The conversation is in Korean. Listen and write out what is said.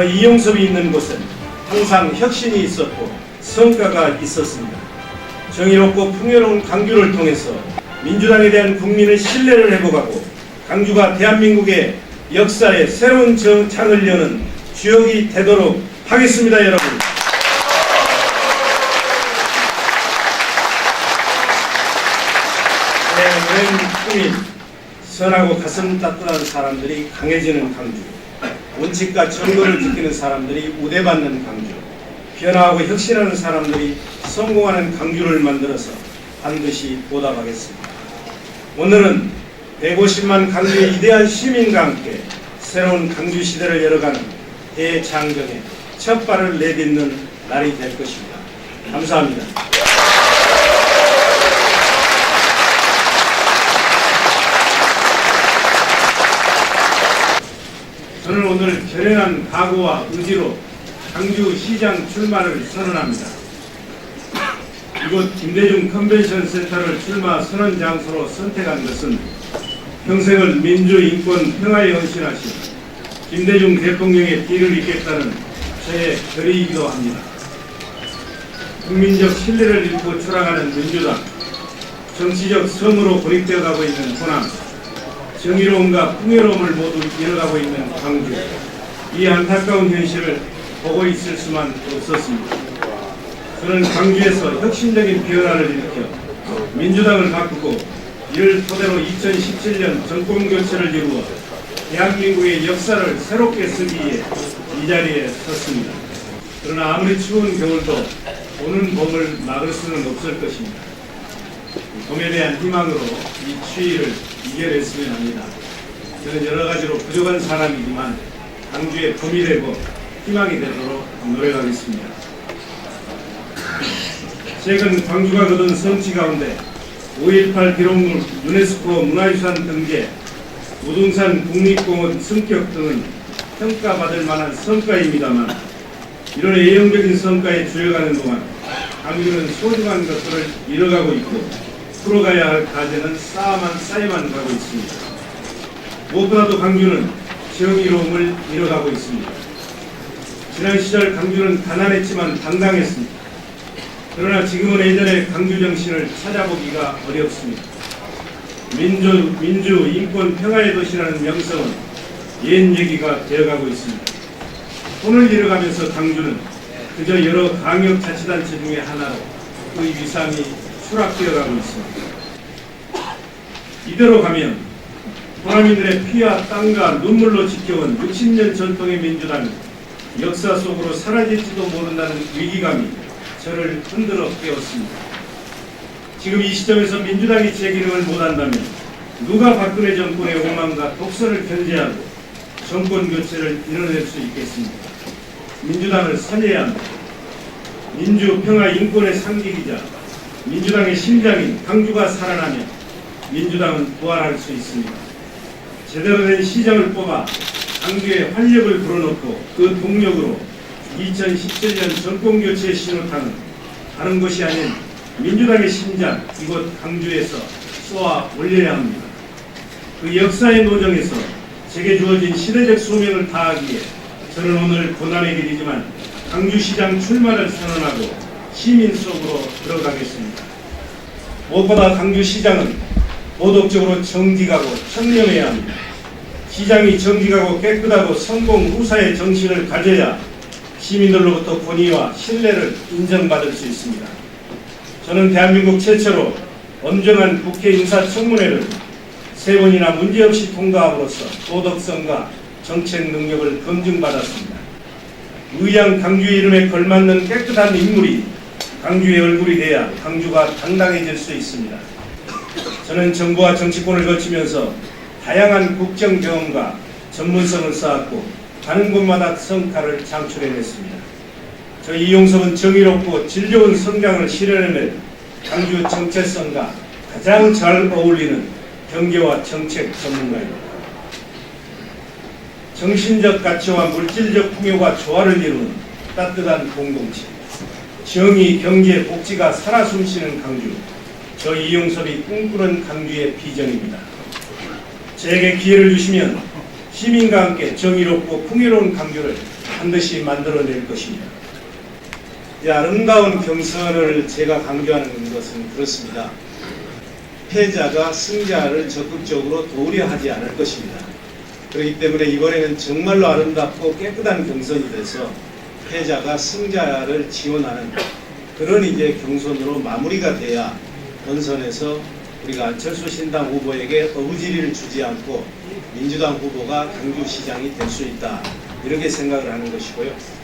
저 이용섭이 있는 곳은 항상 혁신이 있었고 성과가 있었습니다. 정의롭고 풍요로운 강주를 통해서 민주당에 대한 국민의 신뢰를 회복하고 강주가 대한민국의 역사에 새로운 정- 장을 여는 주역이 되도록 하겠습니다, 여러분. 네, 오랜 국민, 선하고 가슴 따뜻한 사람들이 강해지는 강주, 원칙과 정도를 지키는 사람들이 우대받는 강주, 변화하고 혁신하는 사람들이 성공하는 강주를 만들어서 반드시 보답하겠습니다. 오늘은 150만 강주의 이대한 시민과 함께 새로운 강주 시대를 열어가는 대장정의 첫 발을 내딛는 날이 될 것입니다. 감사합니다. 저는 오늘 결연한 각오와 의지로 강주 시장 출마를 선언합니다. 이곳 김대중 컨벤션 센터를 출마 선언 장소로 선택한 것은 평생을 민주, 인권, 평화에 헌신하신 김대중 대통령의 뒤를 잇겠다는 저의 결의이기도 합니다. 국민적 신뢰를 잃고 추락하는 민주당, 정치적 섬으로 고립되어 가고 있는 호남, 정의로움과 풍요로움을 모두 잃어가고 있는 광주. 이 안타까운 현실을 보고 있을 수만 없었습니다. 저는 광주에서 혁신적인 변화를 일으켜 민주당을 바꾸고 이를 토대로 2017년 정권 교체를 이루어 대한민국의 역사를 새롭게 쓰기 위해 이 자리에 섰습니다. 그러나 아무리 추운 겨울도 오는 봄을 막을 수는 없을 것입니다. 봄에 대한 희망으로 이 추위를 이겨냈으면 합니다. 저는 여러 가지로 부족한 사람이지만 강주의 봄이 되고 희망이 되도록 노력하겠습니다. 최근 광주가 거둔 성취 가운데 5.18 기록물 유네스코 문화유산 등재, 우등산 국립공원 성격 등은 평가받을 만한 성과입니다만 이런 예형적인 성과에 주여가는 동안 강주는 소중한 것들을 잃어가고 있고 풀어가야 할 과제는 쌓아만 쌓여만 가고 있습니다. 무엇보다도 강주는 정의로움을 잃어가고 있습니다. 지난 시절 강주는 가난했지만 당당했습니다. 그러나 지금은 예전의 강주 정신을 찾아보기가 어렵습니다. 민주, 민주, 인권, 평화의 도시라는 명성은 옛 얘기가 되어가고 있습니다. 손을 잃어가면서 강주는 그저 여러 광역자치단체 중의 하나로 그 위상이 추락되어 가고 있습니다. 이대로 가면 호남인들의 피와 땀과 눈물로 지켜온 60년 전통의 민주당이 역사 속으로 사라질지도 모른다는 위기감이 저를 흔들어 깨웠습니다. 지금 이 시점에서 민주당이 제 기능을 못한다면 누가 박근혜 정권의 오만과 독선을 견제하고 정권 교체를 이뤄낼 수 있겠습니까? 민주당을 살려야 합니다. 민주, 평화, 인권의 상징이자 민주당의 심장인 강주가 살아나면 민주당은 부활할 수 있습니다. 제대로 된 시장을 뽑아 강주에 활력을 불어넣고 그 동력으로 2017년 정권교체 신호탄은 다른 것이 아닌 민주당의 심장 이곳 강주에서 쏘아 올려야 합니다. 그 역사의 노정에서 제게 주어진 시대적 소명을 다하기 위해 저는 오늘 고난의 길이지만 강주시장 출마를 선언하고 시민 속으로 들어가겠습니다. 무엇보다 강주시장은 도덕적으로 정직하고 청렴해야 합니다. 시장이 정직하고 깨끗하고 성공 우사의 정신을 가져야 시민들로부터 권위와 신뢰를 인정받을 수 있습니다. 저는 대한민국 최초로 엄정한 국회 인사청문회를 세 번이나 문제없이 통과함으로써 도덕성과 정책 능력을 검증받았습니다. 의양 강주의 이름에 걸맞는 깨끗한 인물이 강주의 얼굴이 돼야 강주가 당당해질 수 있습니다. 저는 정부와 정치권을 거치면서 다양한 국정 경험과 전문성을 쌓았고 가는 곳마다 성과를 창출해냈습니다. 저 이용섭은 정의롭고 질 좋은 성장을 실현해낼 강주 정체성과 가장 잘 어울리는 경제와 정책 전문가입니다. 정신적 가치와 물질적 풍요가 조화를 이루는 따뜻한 공동체. 정의, 경제, 복지가 살아 숨쉬는 강주. 저 이용섭이 꿈꾸는 강주의 비전입니다. 제게 기회를 주시면 시민과 함께 정의롭고 풍요로운 강주를 반드시 만들어낼 것입니다. 이 아름다운 경선을 제가 강조하는 것은 그렇습니다. 패자가 승자를 적극적으로 도우려 하지 않을 것입니다. 그렇기 때문에 이번에는 정말로 아름답고 깨끗한 경선이 돼서 패자가 승자를 지원하는 그런 이제 경선으로 마무리가 돼야 본선에서 우리가 안철수 신당 후보에게 어부지리를 주지 않고 민주당 후보가 경주시장이 될 수 있다 이렇게 생각을 하는 것이고요.